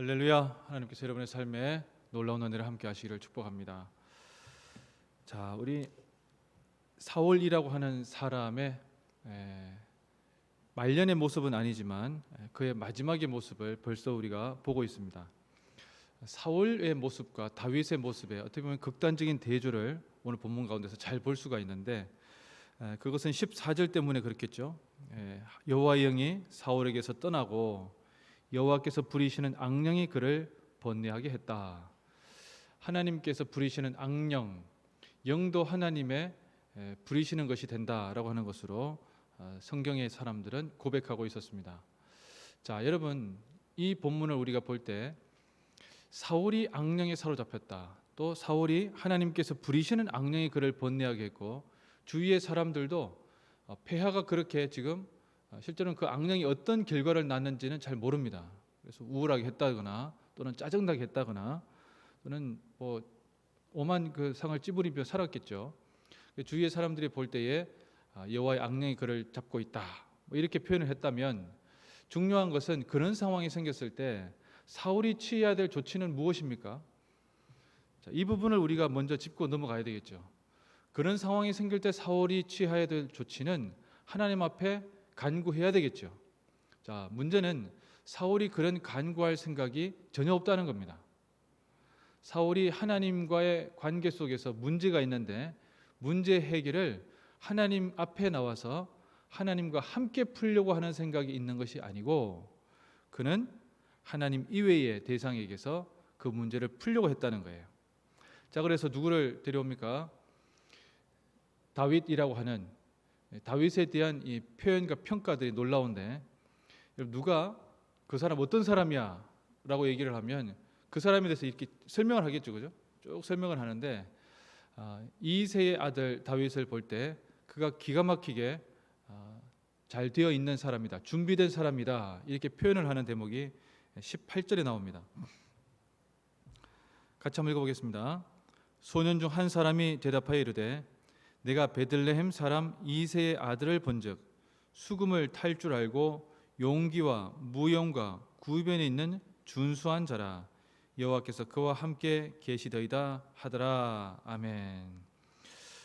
할렐루야 하나님께서 여러분의 삶에 놀라운 은혜를 함께 하시기를 축복합니다. 자, 우리 사울이라고 하는 사람의 에, 말년의 모습은 아니지만 에, 그의 마지막의 모습을 벌써 우리가 보고 있습니다. 사울의 모습과 다윗의 모습에 어떻게 보면 극단적인 대조를 오늘 본문 가운데서 잘 볼 수가 있는데 에, 그것은 14절 때문에 그렇겠죠. 에, 여호와의 영이 사울에게서 떠나고 여호와께서 부리시는 악령이 그를 번뇌하게 했다. 하나님께서 부리시는 악령, 영도 하나님의 에, 부리시는 것이 된다라고 하는 것으로 어, 성경의 사람들은 고백하고 있었습니다. 자, 여러분 이 본문을 우리가 볼 때 사울이 악령에 사로잡혔다. 또 사울이 하나님께서 부리시는 악령이 그를 번뇌하게 했고 주위의 사람들도 어, 폐하가 그렇게 지금 어, 실제로는 그 악령이 어떤 결과를 낳는지는 잘 모릅니다. 그래서 우울하게 했다거나 또는 짜증나게 했다거나 또는 뭐 오만 그 상을 찌부리며 살았겠죠. 그 주위의 사람들이 볼 때에 아, 여호와의 악령이 그를 잡고 있다. 뭐 이렇게 표현을 했다면 중요한 것은 그런 상황이 생겼을 때 사울이 취해야 될 조치는 무엇입니까? 자, 이 부분을 우리가 먼저 짚고 넘어가야 되겠죠. 그런 상황이 생길 때 사울이 취해야 될 조치는 하나님 앞에 간구해야 되겠죠. 자, 문제는 사울이 그런 간구할 생각이 전혀 없다는 겁니다. 사울이 하나님과의 관계 속에서 문제가 있는데 문제 해결을 하나님 앞에 나와서 하나님과 함께 풀려고 하는 생각이 있는 것이 아니고 그는 하나님 이외의 대상에게서 그 문제를 풀려고 했다는 거예요. 자, 그래서 누구를 데려옵니까? 다윗이라고 하는 다윗에 대한 이 표현과 평가들이 놀라운데 누가 그 사람 어떤 사람이야라고 얘기를 하면 그 사람에 대해서 이렇게 설명을 하겠죠, 그죠? 쭉 설명을 하는데 아, 이세의 아들 다윗을 볼 때 그가 기가 막히게 아, 잘 되어 있는 사람이다, 준비된 사람이다 이렇게 표현을 하는 대목이 18절에 나옵니다. 같이 한번 읽어보겠습니다. 소년 중 한 사람이 대답하여 이르되 내가 베들레헴 사람 이세의 아들을 본즉 수금을 탈 줄 알고 용기와 무용과 구변에 있는 준수한 자라 여호와께서 그와 함께 계시더이다 하더라 아멘.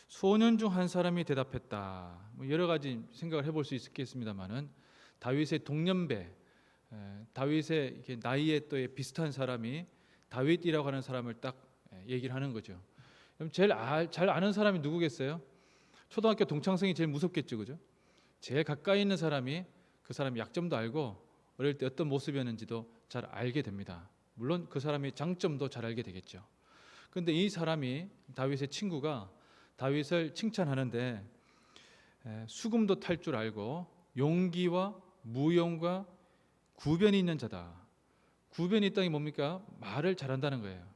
소년 중 한 사람이 대답했다. 뭐 여러 가지 생각을 해볼 수 있겠습니다만은 다윗의 동년배, 에, 다윗의 나이에 또 비슷한 사람이 다윗이라고 하는 사람을 딱 에, 얘기를 하는 거죠. 그럼 제일 아, 잘 아는 사람이 누구겠어요? 초등학교 동창생이 제일 무섭겠죠, 그죠? 제일 가까이 있는 사람이 그 사람의 약점도 알고 어릴 때 어떤 모습이었는지도 잘 알게 됩니다. 물론 그 사람의 장점도 잘 알게 되겠죠. 그런데 이 사람이 다윗의 친구가 다윗을 칭찬하는데 에, 수금도 탈 줄 알고 용기와 무용과 구변이 있는 자다. 구변이 있다는 게 뭡니까? 말을 잘한다는 거예요.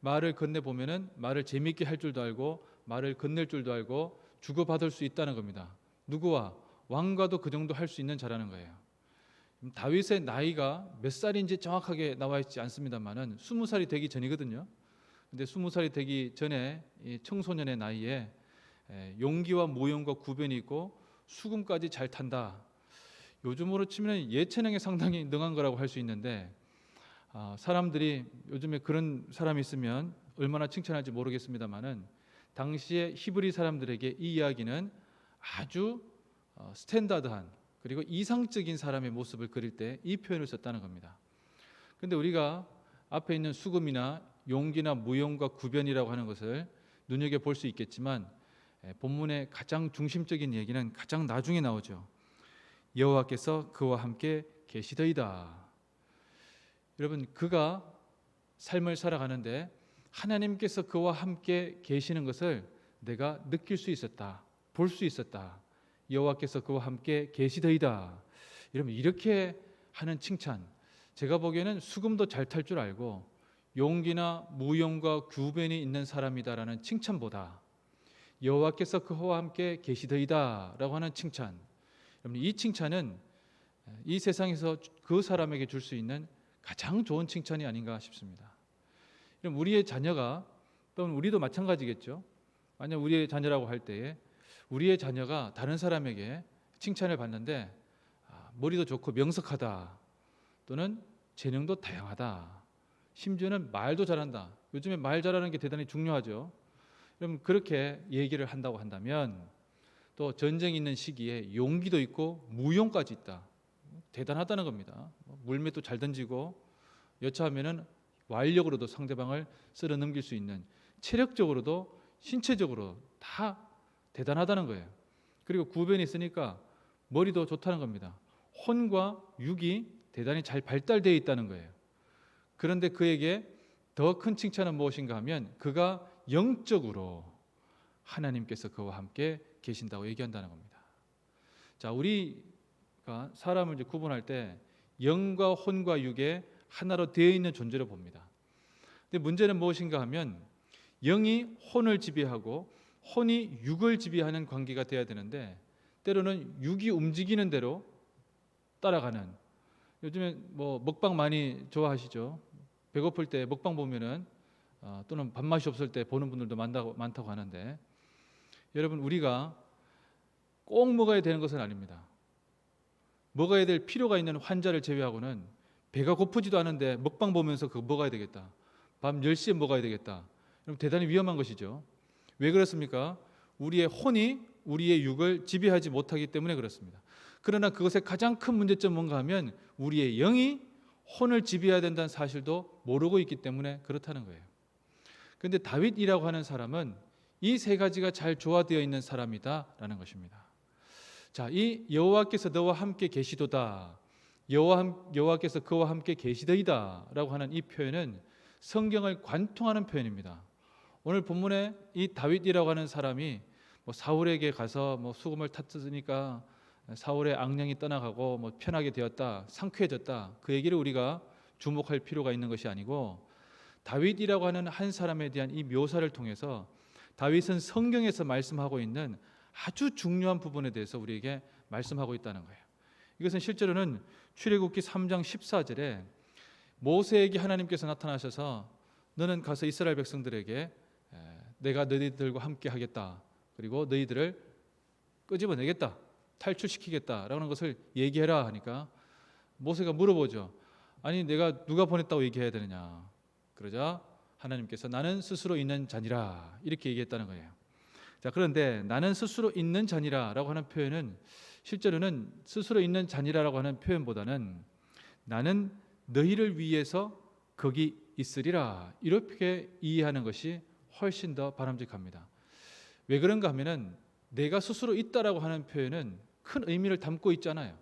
말을 건네 보면은 말을 재미있게 할 줄도 알고 말을 건넬 줄도 알고 주고받을 수 있다는 겁니다. 누구와 왕과도 그 정도 할 수 있는 자라는 거예요. 다윗의 나이가 몇 살인지 정확하게 나와 있지 않습니다만은 스무 살이 되기 전이거든요. 근데 스무 살이 되기 전에 이 청소년의 나이에 에, 용기와 모형과 구변이 있고 수금까지 잘 탄다. 요즘으로 치면 예체능에 상당히 능한 거라고 할 수 있는데 아, 사람들이 요즘에 그런 사람이 있으면 얼마나 칭찬할지 모르겠습니다만은 당시에 히브리 사람들에게 이 이야기는 아주 어, 스탠다드한 그리고 이상적인 사람의 모습을 그릴 때 이 표현을 썼다는 겁니다. 근데 우리가 앞에 있는 수금이나 용기나 무용과 구변이라고 하는 것을 눈여겨 볼 수 있겠지만 에, 본문의 가장 중심적인 얘기는 가장 나중에 나오죠. 여호와께서 그와 함께 계시더이다. 여러분 그가 삶을 살아가는데 하나님께서 그와 함께 계시는 것을 내가 느낄 수 있었다. 볼 수 있었다. 여호와께서 그와 함께 계시더이다. 여러분 이렇게 하는 칭찬 제가 보기에는 수금도 잘 탈 줄 알고 용기나 무용과 구변이 있는 사람이다라는 칭찬보다 여호와께서 그와 함께 계시더이다라고 하는 칭찬 여러분 이 칭찬은 이 세상에서 그 사람에게 줄 수 있는 가장 좋은 칭찬이 아닌가 싶습니다. 그럼 우리의 자녀가 또는 우리도 마찬가지겠죠. 만약 우리의 자녀라고 할 때에 우리의 자녀가 다른 사람에게 칭찬을 받는데 아, 머리도 좋고 명석하다 또는 재능도 다양하다. 심지어는 말도 잘한다. 요즘에 말 잘하는 게 대단히 중요하죠. 그럼 그렇게 얘기를 한다고 한다면 또 전쟁 있는 시기에 용기도 있고 무용까지 있다. 대단하다는 겁니다. 뭐 물매도 잘 던지고 여차하면은 완력으로도 상대방을 쓸어 넘길 수 있는 체력적으로도 신체적으로 다 대단하다는 거예요. 그리고 구변이 있으니까 머리도 좋다는 겁니다. 혼과 육이 대단히 잘 발달되어 있다는 거예요. 그런데 그에게 더 큰 칭찬은 무엇인가 하면 그가 영적으로 하나님께서 그와 함께 계신다고 얘기한다는 겁니다. 자, 우리 가 사람을 이제 구분할 때 영과 혼과 육의 하나로 되어 있는 존재로 봅니다. 근데 문제는 무엇인가 하면 영이 혼을 지배하고 혼이 육을 지배하는 관계가 돼야 되는데 때로는 육이 움직이는 대로 따라가는 요즘에 뭐 먹방 많이 좋아하시죠? 배고플 때 먹방 보면은 어, 또는 밥맛이 없을 때 보는 분들도 많다고, 많다고 하는데 여러분 우리가 꼭 먹어야 되는 것은 아닙니다. 먹어야 될 필요가 있는 환자를 제외하고는 배가 고프지도 않은데 먹방 보면서 그거 먹어야 되겠다. 밤 10시에 먹어야 되겠다. 그럼 대단히 위험한 것이죠. 왜 그렇습니까? 우리의 혼이 우리의 육을 지배하지 못하기 때문에 그렇습니다. 그러나 그것의 가장 큰 문제점 뭔가 하면 우리의 영이 혼을 지배해야 된다는 사실도 모르고 있기 때문에 그렇다는 거예요. 그런데 다윗이라고 하는 사람은 이 세 가지가 잘 조화되어 있는 사람이다라는 것입니다. 자, 이 여호와께서 너와 함께 계시도다. 여호와 여호와께서 그와 함께 계시더이다라고 하는 이 표현은 성경을 관통하는 표현입니다. 오늘 본문에 이 다윗이라고 하는 사람이 뭐 사울에게 가서 뭐 수금을 탔으니까 사울의 악령이 떠나가고 뭐 편하게 되었다, 상쾌해졌다. 그 얘기를 우리가 주목할 필요가 있는 것이 아니고 다윗이라고 하는 한 사람에 대한 이 묘사를 통해서 다윗은 성경에서 말씀하고 있는 아주 중요한 부분에 대해서 우리에게 말씀하고 있다는 거예요. 이것은 실제로는 출애굽기 3장 14절에 모세에게 하나님께서 나타나셔서 너는 가서 이스라엘 백성들에게 내가 너희들과 함께 하겠다. 그리고 너희들을 끄집어내겠다. 탈출시키겠다라는 것을 얘기해라 하니까 모세가 물어보죠. 아니 내가 누가 보냈다고 얘기해야 되느냐. 그러자 하나님께서 나는 스스로 있는 자니라 이렇게 얘기했다는 거예요. 자 그런데 나는 스스로 있는 자니라라고 하는 표현은 실제로는 스스로 있는 자니라라고 하는 표현보다는 나는 너희를 위해서 거기 있으리라 이렇게 이해하는 것이 훨씬 더 바람직합니다. 왜 그런가 하면은 내가 스스로 있다라고 하는 표현은 큰 의미를 담고 있잖아요.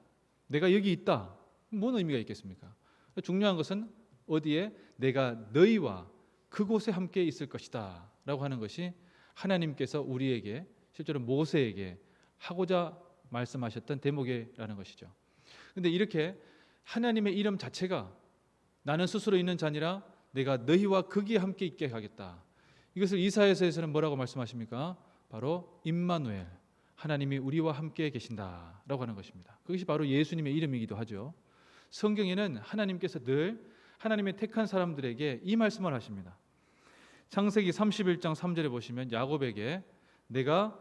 내가 여기 있다. 뭔 의미가 있겠습니까? 중요한 것은 어디에 내가 너희와 그곳에 함께 있을 것이다라고 하는 것이 하나님께서 우리에게 실제로 모세에게 하고자 말씀하셨던 대목이라는 것이죠. 근데 이렇게 하나님의 이름 자체가 나는 스스로 있는 자니라 내가 너희와 거기에 함께 있게 하겠다. 이것을 이사야서에서는 뭐라고 말씀하십니까? 바로 임마누엘 하나님이 우리와 함께 계신다라고 하는 것입니다. 그것이 바로 예수님의 이름이기도 하죠. 성경에는 하나님께서 늘 하나님의 택한 사람들에게 이 말씀을 하십니다. 창세기 31장 3절에 보시면 야곱에게 내가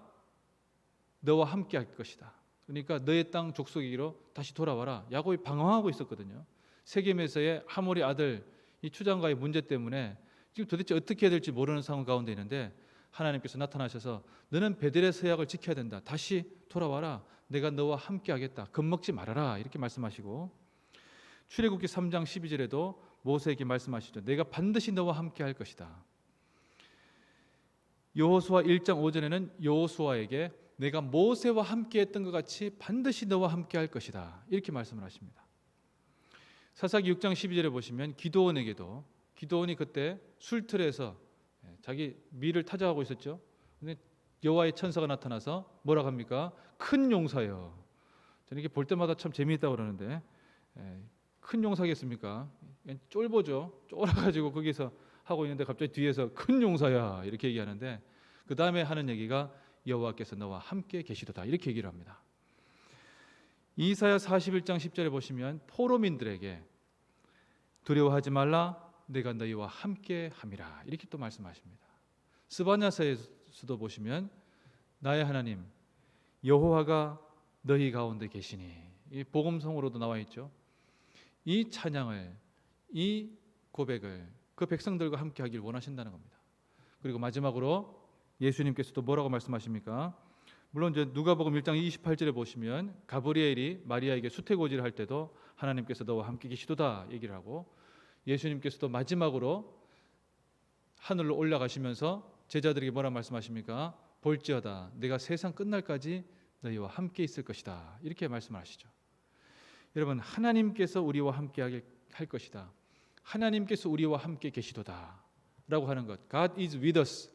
너와 함께 할 것이다. 그러니까 너의 땅 족속이기로 다시 돌아와라. 야곱이 방황하고 있었거든요. 세겜에서의 하몰의 아들 이 추장과의 문제 때문에 지금 도대체 어떻게 해야 될지 모르는 상황 가운데 있는데 하나님께서 나타나셔서 너는 베델의 서약을 지켜야 된다. 다시 돌아와라. 내가 너와 함께 하겠다. 겁먹지 말아라. 이렇게 말씀하시고 출애굽기 3장 12절에도 모세에게 말씀하시죠. 내가 반드시 너와 함께 할 것이다. 여호수아 1장 5절에는 여호수아에게 내가 모세와 함께 했던 것 같이 반드시 너와 함께 할 것이다. 이렇게 말씀을 하십니다. 사사기 6장 12절에 보시면 기도원에게도 기도원이 그때 술틀에서 자기 밀을 타작하고 있었죠. 근데 여호와의 천사가 나타나서 뭐라 합니까? 큰 용사여. 저는 이게 볼 때마다 참 재미있다 그러는데 큰 용사겠습니까? 쫄보죠. 쫄아가지고 거기서 하고 있는데 갑자기 뒤에서 큰 용사야 이렇게 얘기하는데 그 다음에 하는 얘기가 여호와께서 너와 함께 계시도다 이렇게 얘기를 합니다. 이사야 41장 10절에 보시면 포로민들에게 두려워하지 말라 내가 너희와 함께 함이라 이렇게 또 말씀하십니다. 스바냐서에서도 보시면 나의 하나님 여호와가 너희 가운데 계시니 이 복음성으로도 나와 있죠. 이 찬양을 이 고백을 그 백성들과 함께 하길 원하신다는 겁니다. 그리고 마지막으로 예수님께서도 뭐라고 말씀하십니까? 물론 이제 누가복음 1장 28절에 보시면 가브리엘이 마리아에게 수태고지를 할 때도 하나님께서 너와 함께 계시도다 얘기를 하고 예수님께서도 마지막으로 하늘로 올라가시면서 제자들에게 뭐라 말씀하십니까? 볼지어다 내가 세상 끝날까지 너희와 함께 있을 것이다. 이렇게 말씀을 하시죠. 여러분 하나님께서 우리와 함께 할 것이다. 하나님께서 우리와 함께 계시도다라고 하는 것. God is with us.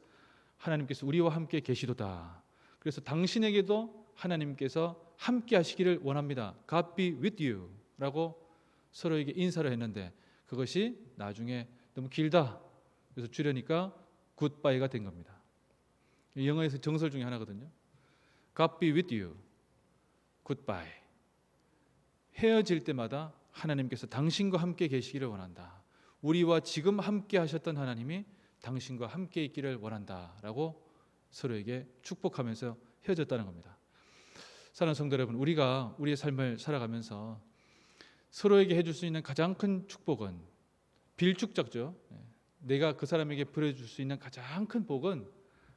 하나님께서 우리와 함께 계시도다. 그래서 당신에게도 하나님께서 함께 하시기를 원합니다. God be with you라고 서로에게 인사를 했는데 그것이 나중에 너무 길다. 그래서 줄여니까 굿바이가 된 겁니다. 이 영어에서 정설 중에 하나거든요. God be with you. 굿바이. 헤어질 때마다 하나님께서 당신과 함께 계시기를 원한다. 우리와 지금 함께 하셨던 하나님이 당신과 함께 있기를 원한다라고 서로에게 축복하면서 헤어졌다는 겁니다. 사랑하는 성도 여러분, 우리가 우리의 삶을 살아가면서 서로에게 해줄 수 있는 가장 큰 축복은 빌축적죠. 예. 내가 그 사람에게 부려줄 수 있는 가장 큰 복은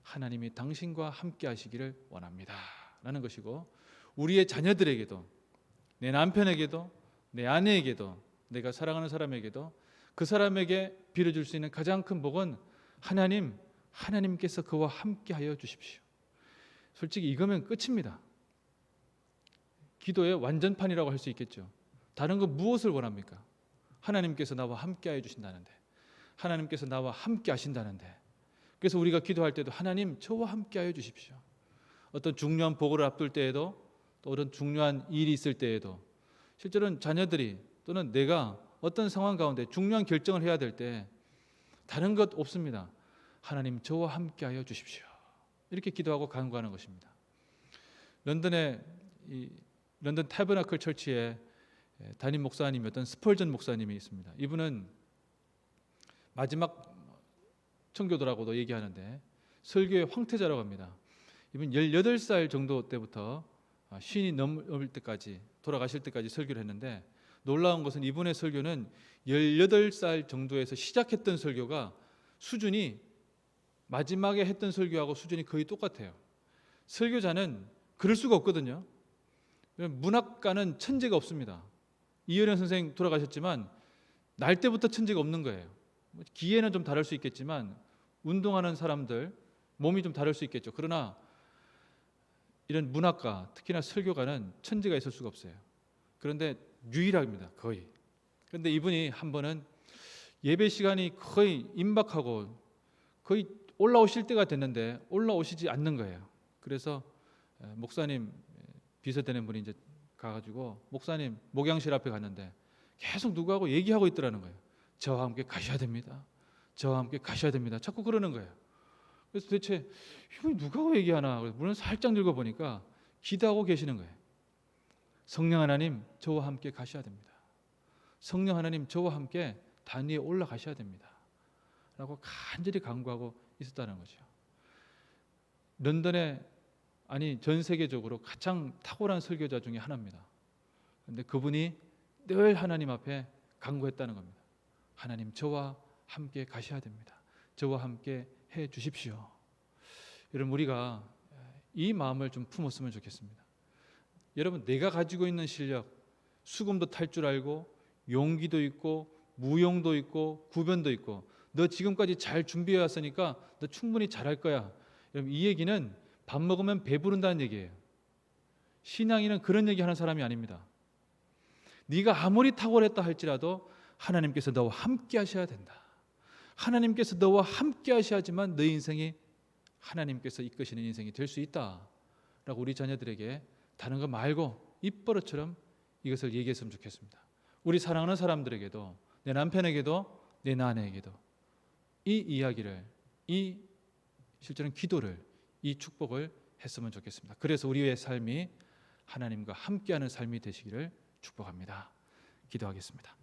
하나님이 당신과 함께 하시기를 원합니다 라는 것이고 우리의 자녀들에게도 내 남편에게도 내 아내에게도 내가 사랑하는 사람에게도 그 사람에게 빌어줄 수 있는 가장 큰 복은 하나님 하나님께서 그와 함께하여 주십시오. 솔직히 이거면 끝입니다. 기도의 완전판이라고 할 수 있겠죠. 다른 거 무엇을 원합니까? 하나님께서 나와 함께하여 주신다는데, 하나님께서 나와 함께하신다는데, 그래서 우리가 기도할 때도 하나님 저와 함께하여 주십시오. 어떤 중요한 보고를 앞둘 때에도 또 어떤 중요한 일이 있을 때에도 실제로는 자녀들이 또는 내가 어떤 상황 가운데 중요한 결정을 해야 될 때 다른 것 없습니다. 하나님 저와 함께하여 주십시오. 이렇게 기도하고 간구하는 것입니다. 런던의 이 런던 타버나클 철치에 담임 목사님이었던 스펄전 목사님이 있습니다. 이분은 마지막 청교도라고도 얘기하는데 설교의 황태자라고 합니다. 이분 18살 정도 때부터 쉰이 넘을 때까지 돌아가실 때까지 설교를 했는데 놀라운 것은 이분의 설교는 18살 정도에서 시작했던 설교가 수준이 마지막에 했던 설교하고 수준이 거의 똑같아요. 설교자는 그럴 수가 없거든요. 문학가는 천재가 없습니다. 이효령 선생 돌아가셨지만 날 때부터 천재가 없는 거예요. 기회는 좀 다를 수 있겠지만 운동하는 사람들 몸이 좀 다를 수 있겠죠. 그러나 이런 문학가 특히나 설교가는 천재가 있을 수가 없어요. 그런데 유일합니다. 거의. 그런데 이분이 한 번은 예배 시간이 거의 임박하고 거의 올라오실 때가 됐는데 올라오시지 않는 거예요. 그래서 목사님 비서되는 분이 이제 가가지고 목사님 목양실 앞에 갔는데 계속 누구하고 얘기하고 있더라는 거예요. 저와 함께 가셔야 됩니다. 저와 함께 가셔야 됩니다. 자꾸 그러는 거예요. 그래서 도대체 이분이 누구하고 얘기하나? 물론 살짝 읽어 보니까 기도하고 계시는 거예요. 성령 하나님 저와 함께 가셔야 됩니다. 성령 하나님 저와 함께 단 위에 올라가셔야 됩니다. 라고 간절히 간구하고 있었다는 거죠. 런던에 아니 전 세계적으로 가장 탁월한 설교자 중에 하나입니다. 그런데 그분이 늘 하나님 앞에 간구했다는 겁니다. 하나님 저와 함께 가셔야 됩니다. 저와 함께 해 주십시오. 여러분 우리가 이 마음을 좀 품었으면 좋겠습니다. 여러분 내가 가지고 있는 실력 수금도 탈 줄 알고 용기도 있고 무용도 있고 구변도 있고 너 지금까지 잘 준비해 왔으니까 너 충분히 잘할 거야. 여러분 이 얘기는 밥 먹으면 배부른다는 얘기예요. 신앙인은 그런 얘기 하는 사람이 아닙니다. 네가 아무리 탁월했다 할지라도 하나님께서 너와 함께 하셔야 된다. 하나님께서 너와 함께 하셔야지만 너 인생이 하나님께서 이끄시는 인생이 될 수 있다. 라고 우리 자녀들에게 다른 거 말고 입버릇처럼 이것을 얘기했으면 좋겠습니다. 우리 사랑하는 사람들에게도 내 남편에게도 내 아내에게도 이 이야기를 이 실제는 기도를 이 축복을 했으면 좋겠습니다. 그래서 우리의 삶이 하나님과 함께하는 삶이 되시기를 축복합니다. 기도하겠습니다.